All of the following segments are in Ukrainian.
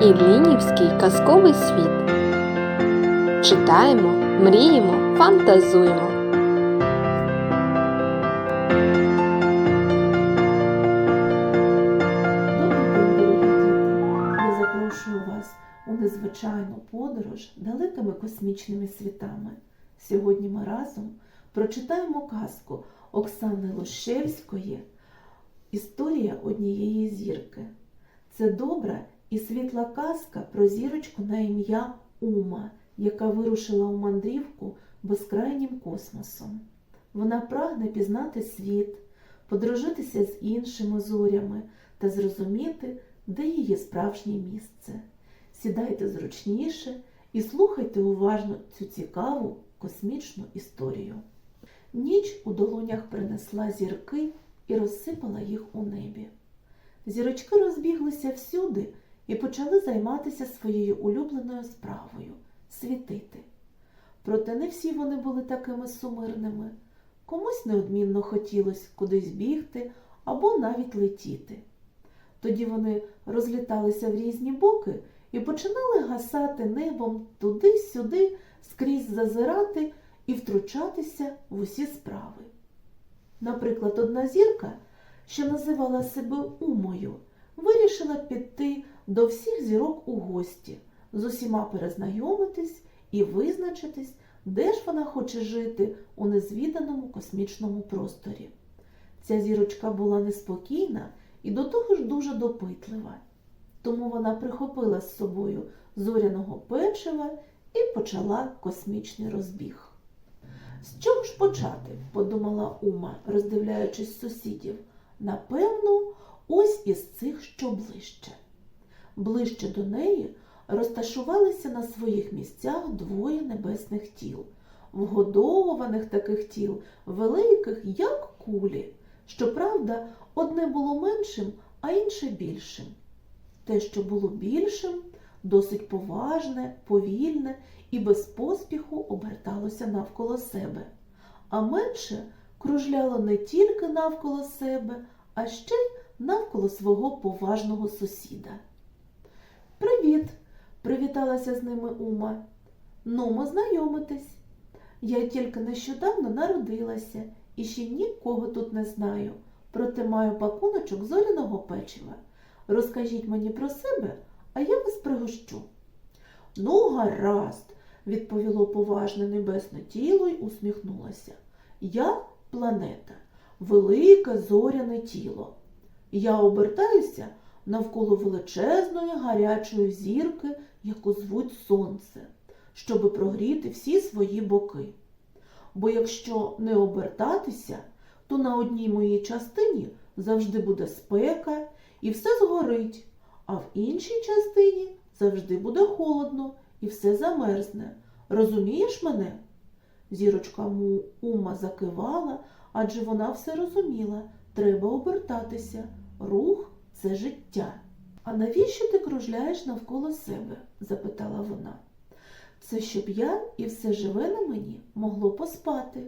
Іллінівський казковий світ. Читаємо, мріємо, фантазуємо. Добрий день, дорогі діти! Я запрошую вас у незвичайну подорож далекими космічними світами. Сьогодні ми разом прочитаємо казку Оксани Лощевської Історія однієї зірки. Це добра і світла казка про зірочку на ім'я Ума, яка вирушила у мандрівку безкрайнім космосом. Вона прагне пізнати світ, подружитися з іншими зорями та зрозуміти, де її справжнє місце. Сідайте зручніше і слухайте уважно цю цікаву космічну історію. Ніч у долонях принесла зірки і розсипала їх у небі. Зірочки розбіглися всюди і почали займатися своєю улюбленою справою світити. Проте не всі вони були такими сумирними. Комусь неодмінно хотілося кудись бігти або навіть летіти. Тоді вони розліталися в різні боки і починали гасати небом туди-сюди, скрізь зазирати і втручатися в усі справи. Наприклад, одна зірка, що називала себе Умою, вирішила піти до всіх зірок у гості, з усіма перезнайомитись і визначитись, де ж вона хоче жити у незвіданому космічному просторі. Ця зірочка була неспокійна і до того ж дуже допитлива. Тому вона прихопила з собою зоряного печива і почала космічний розбіг. З чого ж почати? подумала Ума, роздивляючись сусідів. Напевно, ось із цих, що ближче. Ближче до неї розташувалися на своїх місцях двоє небесних тіл, вгодованих таких тіл, великих, як кулі. Щоправда, одне було меншим, а інше більшим. Те, що було більшим, досить поважне, повільне і без поспіху оберталося навколо себе, а менше кружляло не тільки навколо себе, а ще й навколо свого поважного сусіда. Привіт! привіталася з ними Ума. Нумо знайомитись. Я тільки нещодавно народилася і ще нікого тут не знаю, проте маю пакуночок зоряного печива. Розкажіть мені про себе, а я вас пригощу. Ну, гаразд, відповіло поважне небесне тіло й усміхнулося. Я планета, велике зоряне тіло. Я обертаюся навколо величезної гарячої зірки, яку звуть Сонце, щоби прогріти всі свої боки. Бо якщо не обертатися, то на одній моїй частині завжди буде спека і все згорить, а в іншій частині завжди буде холодно і все замерзне. Розумієш мене? Зірочка му ума закивала, адже вона все розуміла. Треба обертатися. Рух це життя. А навіщо ти кружляєш навколо себе? запитала вона. Це щоб я і все живе на мені могло поспати.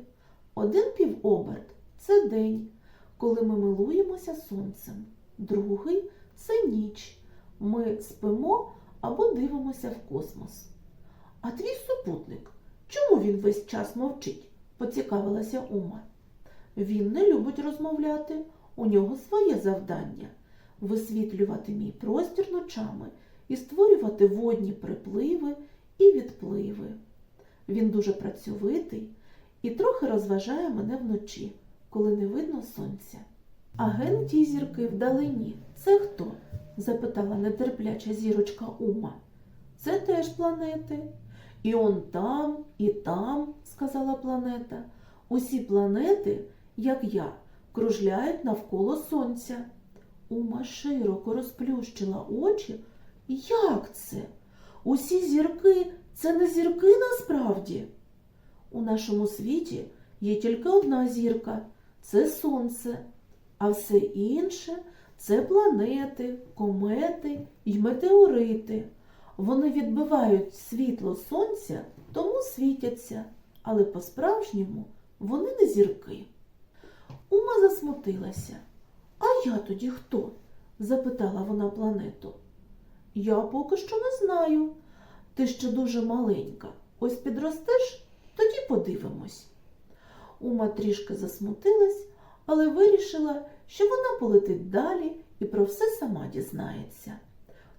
Один півоберт це день, коли ми милуємося сонцем, другий це ніч. Ми спимо або дивимося в космос. А твій супутник, чому він весь час мовчить? поцікавилася Ума. Він не любить розмовляти, у нього своє завдання висвітлювати мій простір ночами і створювати водні припливи і відпливи. Він дуже працьовитий і трохи розважає мене вночі, коли не видно сонця. А ген ті зірки вдалині. Це хто? запитала нетерпляча зірочка Ума. Це теж планети. І он там, і там, сказала планета. Усі планети, як я, кружляють навколо сонця. Ума широко розплющила очі. Як це? Усі зірки це не зірки насправді. У нашому світі є тільки одна зірка це сонце, а все інше це планети, комети й метеорити. Вони відбивають світло сонця, тому світяться, але по-справжньому вони не зірки. Ума засмутилася. Я тоді хто? запитала вона планету. Я поки що не знаю. Ти ще дуже маленька. Ось підростеш, тоді подивимось. Ума трішки засмутилась, але вирішила, що вона полетить далі і про все сама дізнається.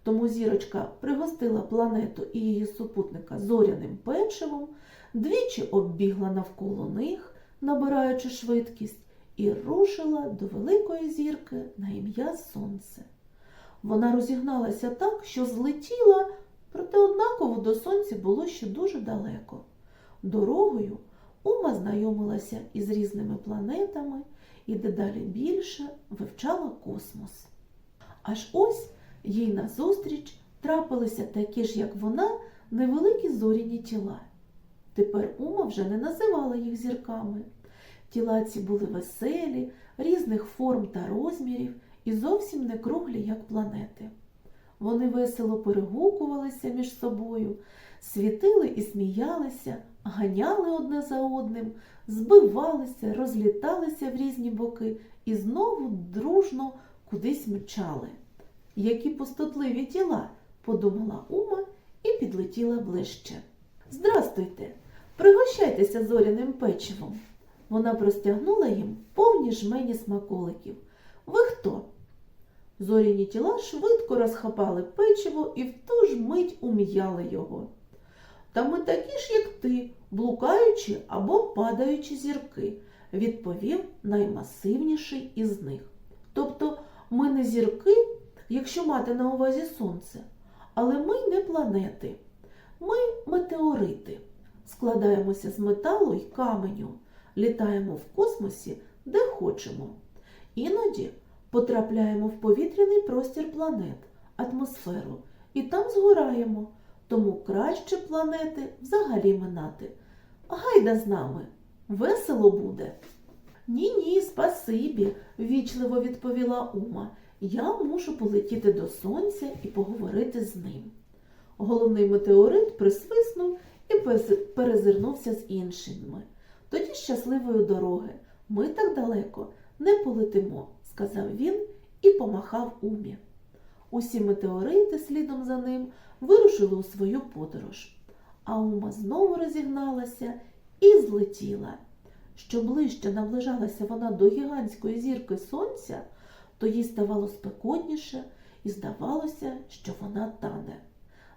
Тому зірочка пригостила планету і її супутника зоряним печивом, двічі оббігла навколо них, набираючи швидкість, і рушила до великої зірки на ім'я Сонце. Вона розігналася так, що злетіла, проте однаково до сонця було ще дуже далеко. Дорогою Ума знайомилася із різними планетами і дедалі більше вивчала космос. Аж ось їй назустріч трапилися такі ж, як вона, невеликі зоряні тіла. Тепер Ума вже не називала їх зірками. Тіла ці були веселі, різних форм та розмірів і зовсім не круглі, як планети. Вони весело перегукувалися між собою, світили і сміялися, ганяли одне за одним, збивалися, розліталися в різні боки і знову дружно кудись мчали. Які пустотливі тіла, подумала Ума і підлетіла ближче. Здрастуйте, пригощайтеся зоряним печивом. Вона простягнула їм повні жмені смаколиків. Ви хто? Зоряні тіла швидко розхапали печиво і в ту ж мить ум'яли його. Та ми такі ж, як ти, блукаючі або падаючі зірки, відповів наймасивніший із них. Тобто ми не зірки, якщо мати на увазі сонце, але ми не планети. Ми метеорити, складаємося з металу й каменю, літаємо в космосі, де хочемо. Іноді потрапляємо в повітряний простір планет, атмосферу, і там згораємо, тому краще планети взагалі минати. Гайда з нами, весело буде. Ні, ні, спасибі, ввічливо відповіла Ума. Я мушу полетіти до сонця і поговорити з ним. Головний метеорит присвиснув і перезирнувся з іншими. Тоді щасливої дороги. Ми так далеко не полетимо, сказав він і помахав умі. Усі метеорити слідом за ним вирушили у свою подорож. А ума знову розігналася і злетіла. Що ближче наближалася вона до гігантської зірки сонця, то їй ставало спекотніше і здавалося, що вона тане.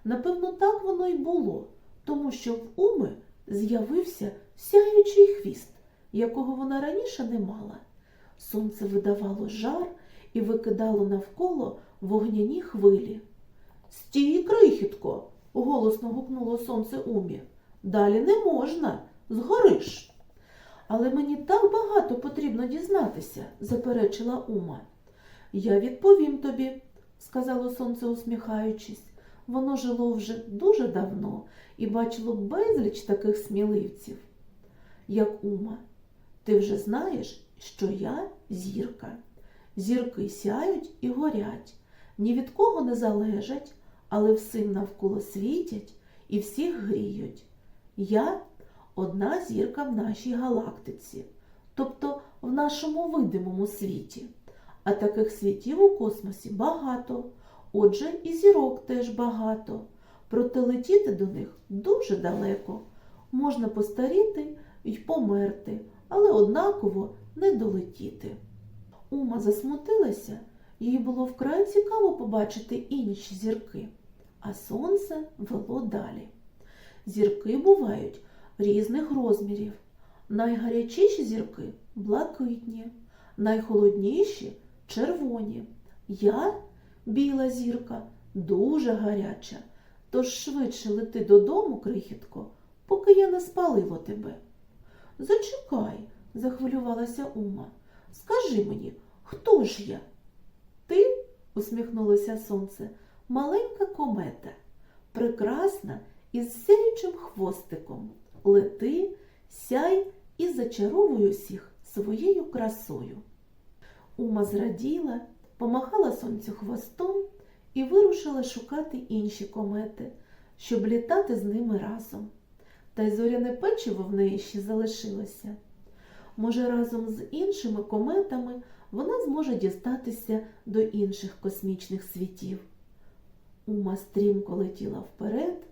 Напевно, так воно й було, тому що в уми з'явився сяючий хвіст, якого вона раніше не мала. Сонце видавало жар і викидало навколо вогняні хвилі. Стій, крихітко, голосно гукнуло сонце Умі. Далі не можна, згориш. Але мені так багато потрібно дізнатися, заперечила Ума. Я відповім тобі, сказало сонце, усміхаючись. Воно жило вже дуже давно і бачило безліч таких сміливців, як Ума. Ти вже знаєш, що я зірка. Зірки сяють і горять, ні від кого не залежать, але всім навколо світять і всіх гріють. Я одна зірка в нашій галактиці, тобто в нашому видимому світі. А таких світів у космосі багато, отже, і зірок теж багато. Проте летіти до них дуже далеко. Можна постаріти й померти, але однаково не долетіти. Ума засмутилася, їй було вкрай цікаво побачити інші зірки, а сонце вело далі. Зірки бувають різних розмірів. Найгарячіші зірки блакитні, найхолодніші червоні. Я, біла зірка, дуже гаряча, тож швидше лети додому, крихітко, поки я не спалила тебе. Зачекай, захвилювалася Ума. Скажи мені, хто ж я? Ти, усміхнулося сонце, маленька комета, прекрасна із сяючим хвостиком. Лети, сяй і зачаровуй усіх своєю красою. Ума зраділа, помахала сонцю хвостом і вирушила шукати інші комети, щоб літати з ними разом. Та й зоряне печиво в неї ще залишилося. Може, разом з іншими кометами вона зможе дістатися до інших космічних світів. Ума стрімко летіла вперед,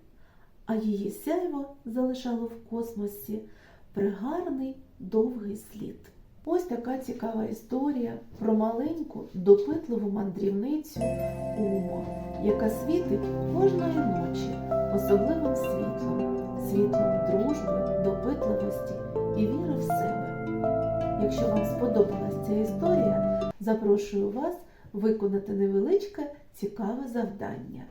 а її сяйво залишало в космосі пригарний довгий слід. Ось така цікава історія про маленьку допитливу мандрівницю Уму, яка світить кожної ночі особливим світлом, світлом дружби, допитливості і віри в себе. Якщо вам сподобалась ця історія, запрошую вас виконати невеличке цікаве завдання.